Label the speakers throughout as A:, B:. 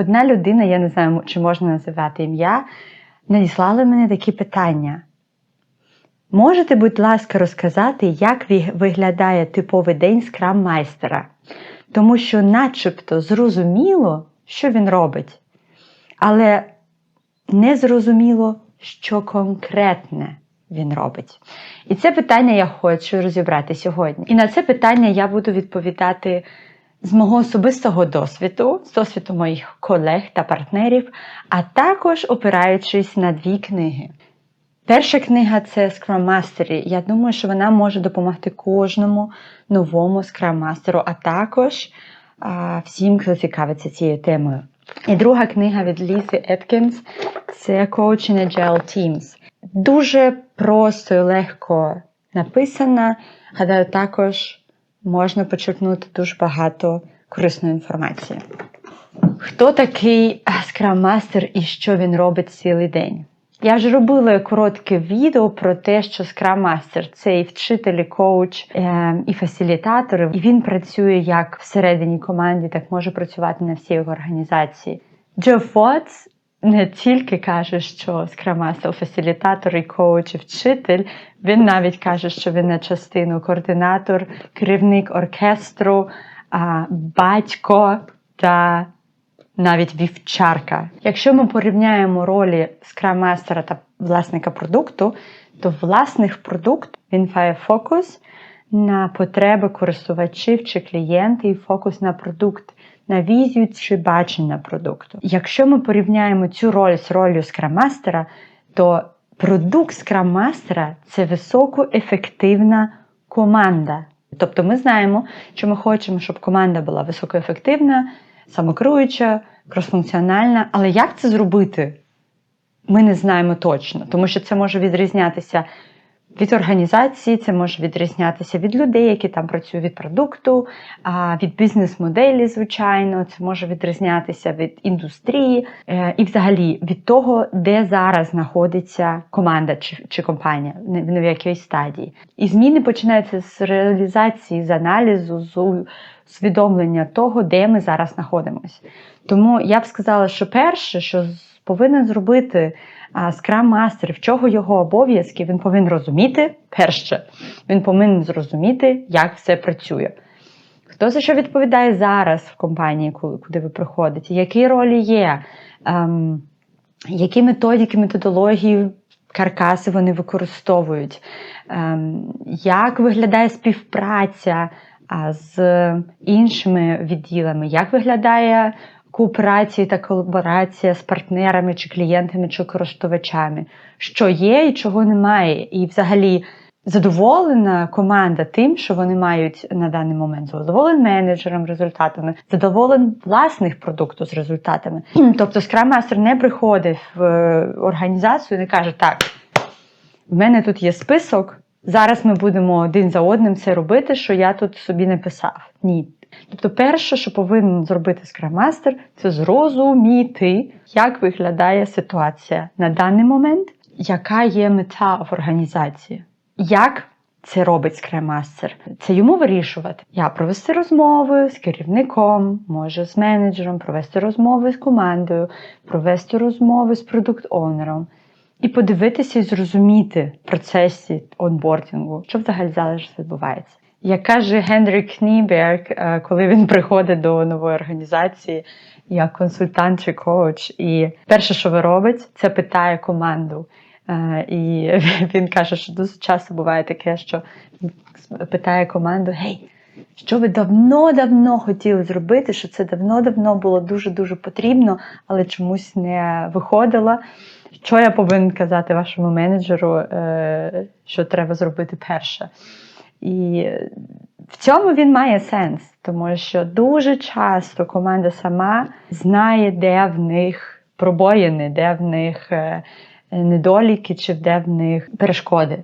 A: Одна людина, я не знаю, чи можна називати ім'я, надіслала мені такі питання. Можете, будь ласка, розказати, як виглядає типовий день скрам-майстера? Тому що, начебто, зрозуміло, що він робить, але не зрозуміло, що конкретне він робить. І це питання я хочу розібрати сьогодні. І на це питання я буду відповідати з мого особистого досвіду, з досвіду моїх колег та партнерів, а також опираючись на дві книги. Перша книга це Scrum Mastery. Я думаю, що вона може допомогти кожному новому Scrum Masterу, а також а, всім, хто цікавиться цією темою. І друга книга від Лізи Еткінс це Coaching Agile Teams. Дуже просто і легко написана. Гадаю, також можна почерпнути дуже багато корисної інформації. Хто такий Master і що він робить цілий день? Я вже робила коротке відео про те, що Master – це і вчитель, і коуч, е, і фасилітатор, і він працює як всередині команди, так може працювати на всій організації. Джо Фотс не тільки каже, що Master – фасилітатор, і коуч, і вчитель, він навіть каже, що він на частину координатор, керівник оркестру, батько та навіть вівчарка. Якщо ми порівняємо ролі скрам-мастера та власника продукту, то власник продукт він має фокус на потреби користувачів чи клієнтів, і фокус на продукт, на візію чи бачення продукту. Якщо ми порівняємо цю роль з ролью скрам-мастера, то продукт скрам-мастера це високоефективна команда. Тобто ми знаємо, що ми хочемо, щоб команда була високоефективна, самокеруюча, кросфункціональна. Але як це зробити? Ми не знаємо точно, тому що це може відрізнятися від організації, це може відрізнятися від людей, які там працюють від продукту, від бізнес-моделі, звичайно, це може відрізнятися від індустрії е, і взагалі від того, де зараз знаходиться команда чи, чи компанія, в якій стадії. І зміни починаються з реалізації, з аналізу, з усвідомлення того, де ми зараз знаходимося. Тому я б сказала, що перше, що повинен зробити скрам мастер, в чого його обов'язки, він повинен розуміти перше, він повинен зрозуміти, як все працює. Хто за що відповідає зараз в компанії, куди ви приходите, які ролі є, ем, які методики, методології, каркаси вони використовують, ем, як виглядає співпраця з іншими відділами, як виглядає кооперація та колаборація з партнерами чи клієнтами чи користувачами, що є і чого немає, і взагалі. Задоволена команда тим, що вони мають на даний момент задоволен менеджером результатами, задоволен власних продукту з результатами. Тобто Scrum Master не приходить в е, організацію і не каже, так, в мене тут є список, зараз ми будемо один за одним це робити, що я тут собі не писав. Ні. Тобто, перше, що повинен зробити Master, це зрозуміти, як виглядає ситуація на даний момент, яка є мета в організації. Як це робить Master? Це йому вирішувати. Я провести розмови з керівником, може з менеджером, провести розмови з командою, провести розмови з продукт-оунером і подивитися і зрозуміти в процесі онбордінгу, що взагалі зараз відбувається. Як каже Генрі Кніберг, е, коли він приходить до нової організації як консультант чи коуч, і перше, що ви робить, це питає команду. Е, І він каже, що дуже часто буває таке, що питає команду: Гей, що ви давно-давно хотіли зробити, що це давно-давно було дуже-дуже потрібно, але чомусь не виходило. Що я повинен казати вашому менеджеру, е, що треба зробити перше? І в цьому він має сенс, тому що дуже часто команда сама знає, де в них пробоїни, де в них е, недоліки, чи де в них перешкоди.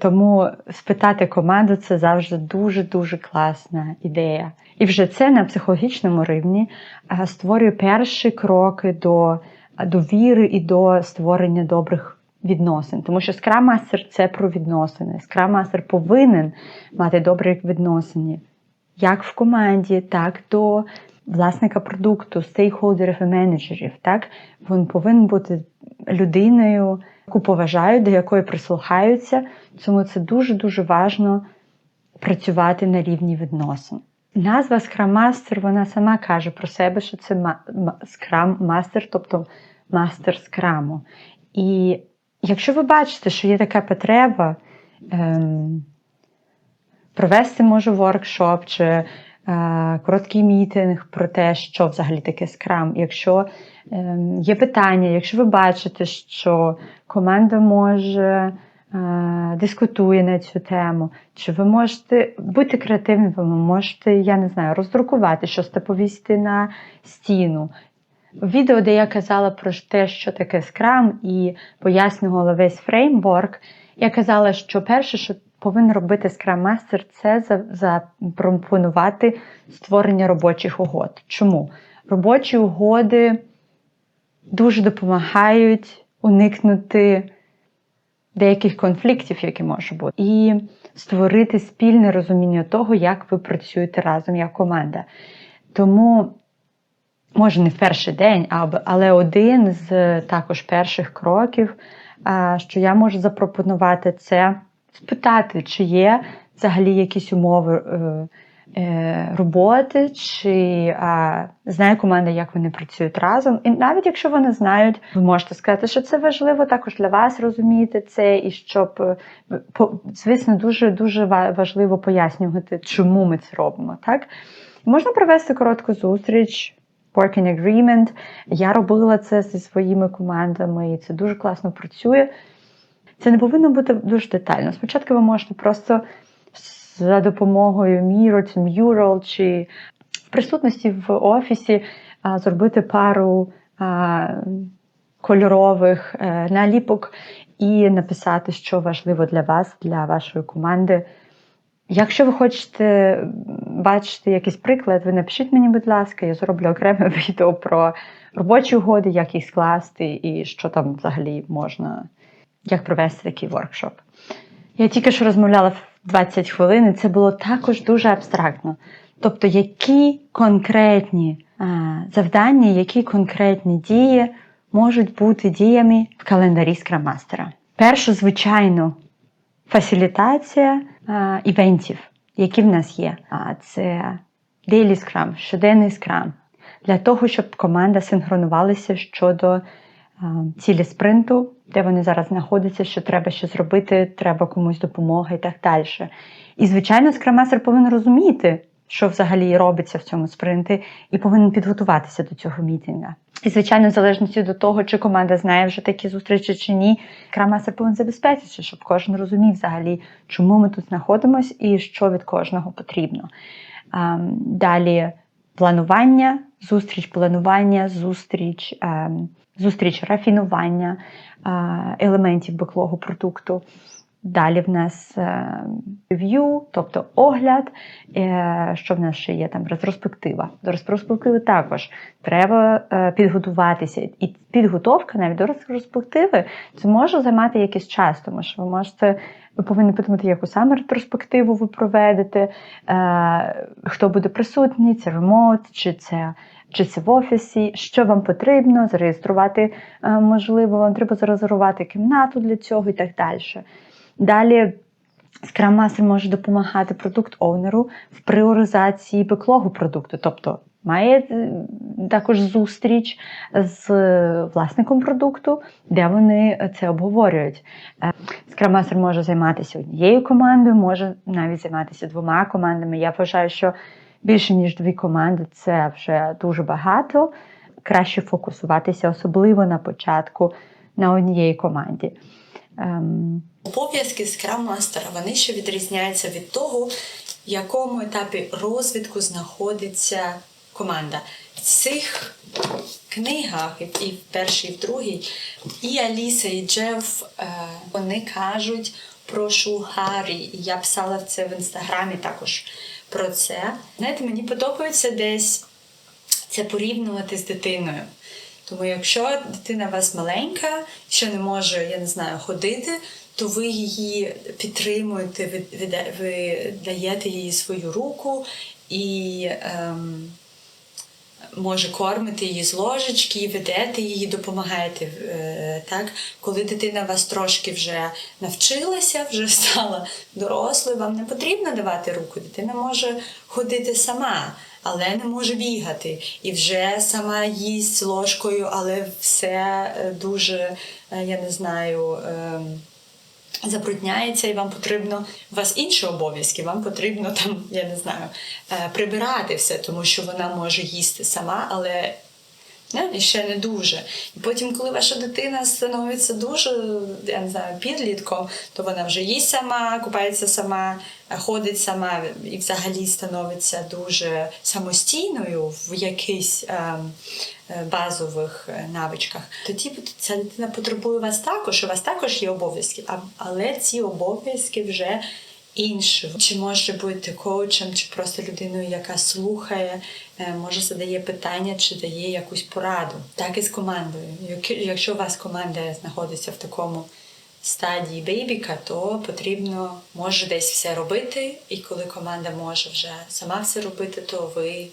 A: Тому спитати команду це завжди дуже дуже класна ідея. І вже це на психологічному рівні е, створює перші кроки до довіри і до створення добрих відносин. Тому що Master – це про відносини. Master повинен мати добрі відносини як в команді, так до власника продукту, стейкхолдерів і менеджерів. Так? Він повинен бути людиною, яку поважають, до якої прислухаються. Тому це дуже-дуже важливо працювати на рівні відносин. Назва Master, вона сама каже про себе, що це Master, тобто мастер скраму. І якщо ви бачите, що є така потреба ем, провести, може, воркшоп чи е, короткий мітинг про те, що взагалі таке скрам. Якщо ем, є питання, якщо ви бачите, що команда може е, дискутує на цю тему, чи ви можете бути креативними, ви можете, я не знаю, роздрукувати щось та повісити на стіну. Відео, де я казала про те, що таке Scrum, і пояснювала весь фреймворк, я казала, що перше, що повинен робити Scrum Master, це запропонувати створення робочих угод. Чому? Робочі угоди дуже допомагають уникнути деяких конфліктів, які можуть бути, і створити спільне розуміння того, як ви працюєте разом як команда. Тому може не в перший день, але один з також перших кроків, а, що я можу запропонувати, це спитати, чи є взагалі якісь умови е, е, роботи, чи знає команда, як вони працюють разом. І навіть якщо вони знають, ви можете сказати, що це важливо також для вас розуміти це, і щоб е, звісно, дуже дуже важливо пояснювати, чому ми це робимо. Так можна провести коротку зустріч. Working agreement. Я робила це зі своїми командами, і це дуже класно працює. Це не повинно бути дуже детально. Спочатку ви можете просто за допомогою Miro Mural, чи в присутності в офісі зробити пару кольорових е, наліпок і написати, що важливо для вас, для вашої команди. Якщо ви хочете бачити якийсь приклад, ви напишіть мені, будь ласка, я зроблю окреме відео про робочі угоди, як їх скласти і що там взагалі можна, як провести такий воркшоп. Я тільки що розмовляла в 20 хвилин, і це було також дуже абстрактно. Тобто, які конкретні а, завдання, які конкретні дії можуть бути діями в календарі скраммастера. Перше, звичайно, фасилітація івентів, які в нас є. А це Daily Scrum, щоденний Scrum, для того, щоб команда синхронувалася щодо цілі спринту, де вони зараз знаходяться, що треба ще зробити, треба комусь допомога і так далі. І, звичайно, скраммастер повинен розуміти, що взагалі робиться в цьому спринті, і повинен підготуватися до цього мітинга. І, звичайно, в залежності до того, чи команда знає вже такі зустрічі чи ні, скраммастер повинен забезпечити, щоб кожен розумів взагалі, чому ми тут знаходимося і що від кожного потрібно. Ем, Далі планування, зустріч планування, зустріч, ем, зустріч рафінування е, елементів беклогу продукту. Далі в нас рев'ю, тобто огляд, е, що в нас ще є там ретроспектива. До ретроспективи також треба е, підготуватися. І підготовка навіть до ретроспективи це може займати якийсь час, тому що ви можете. Ви повинні подумати, яку саме ретроспективу ви проведете, е, хто буде присутній, це ремонт, чи це чи це в офісі, що вам потрібно, зареєструвати, можливо, вам треба зарезервувати кімнату для цього і так далі. Далі Scrum Master може допомагати продукт-оунеру в пріоризації беклогу продукту, тобто має е, також зустріч з власником продукту, де вони це обговорюють. Е, Scrum Master може займатися однією командою, може навіть займатися двома командами. Я вважаю, що більше ніж дві команди це вже дуже багато. Краще фокусуватися, особливо на початку на однієї команді. Ем,
B: Обов'язки скрам-мастера вони ще відрізняються від того, в якому етапі розвитку знаходиться команда. В цих книгах, і в першій, і в другій, і Аліса, і Джеф е, вони кажуть про шугарі. Я писала це в інстаграмі також про це. Знаєте, мені подобається десь це порівнювати з дитиною. Тому якщо дитина у вас маленька, що не може, я не знаю, ходити, то ви її підтримуєте, ви, ви даєте їй свою руку і ем, може кормити її з ложечки, ведете її, допомагаєте. е, Так? Коли дитина вас трошки вже навчилася, вже стала дорослою, вам не потрібно давати руку. Дитина може ходити сама, але не може бігати. І вже сама їсть ложкою, але все е, дуже, е, я не знаю. ем, забрудняється, і вам потрібно у вас інші обов'язки. Вам потрібно там, я не знаю, е, прибирати все, тому що вона може їсти сама, але і ще не дуже. І потім, коли ваша дитина становиться дуже, я не знаю, підлітком, то вона вже їсть сама, купається сама, ходить сама і взагалі становиться дуже самостійною в якихось ем, е, базових е, навичках. Тоді ця дитина потребує вас також, у вас також є обов'язки, але ці обов'язки вже інші. Чи може бути коучем, чи просто людиною, яка слухає, е, може задає питання, чи дає якусь пораду. Так і з командою. Якщо у вас команда знаходиться в такому стадії бейбіка, то потрібно може десь все робити, і коли команда може вже сама все робити, то ви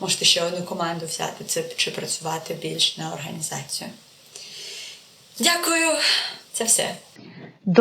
B: можете ще одну команду взяти це чи працювати більш на організацію. Дякую, це все.